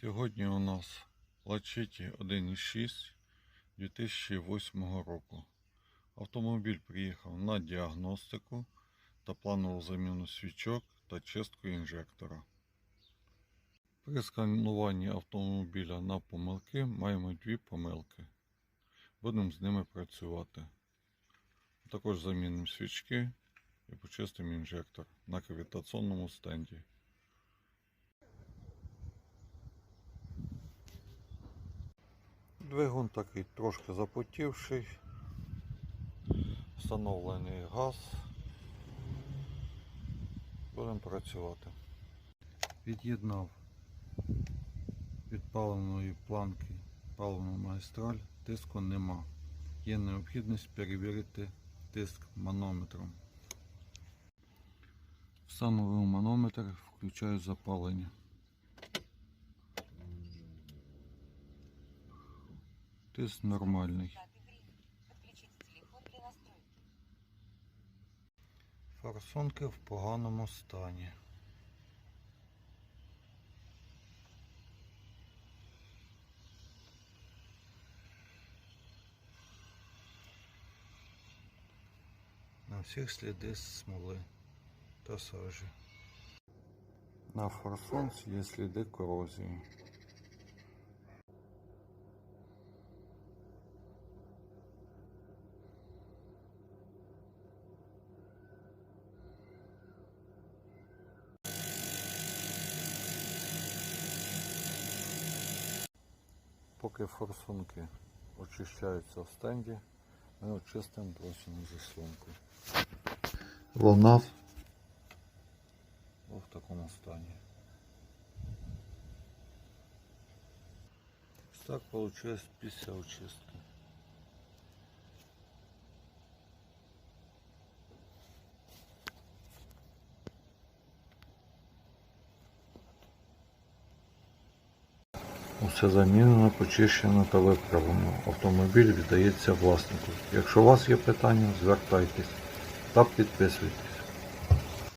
Сьогодні у нас Лачеті 1.6 2008 року. Автомобіль приїхав на діагностику та планову заміну свічок та чистку інжектора. При скануванні автомобіля на помилки маємо дві помилки. Будемо з ними працювати. Також замінимо свічки і почистимо інжектор на кавітаційному стенді. Двигун такий трошки запотівший. Встановлений газ. Будемо працювати. Від'єднав від паливної планки паливну магістраль, тиску нема. Є необхідність перевірити тиск манометром. Встановив манометр, включаю запалення. Тиск нормальний. Форсунки в поганому стані. На всіх сліди смоли та сажі. На форсунці є сліди корозії. Поки форсунки очищаються в стенді, ми очистимо бросену заслонку. Волна в в такому стані. Ось так вийшло після очистки. Усе замінено, почищено та виправлено. Автомобіль віддається власнику. Якщо у вас є питання, звертайтесь та підписуйтесь.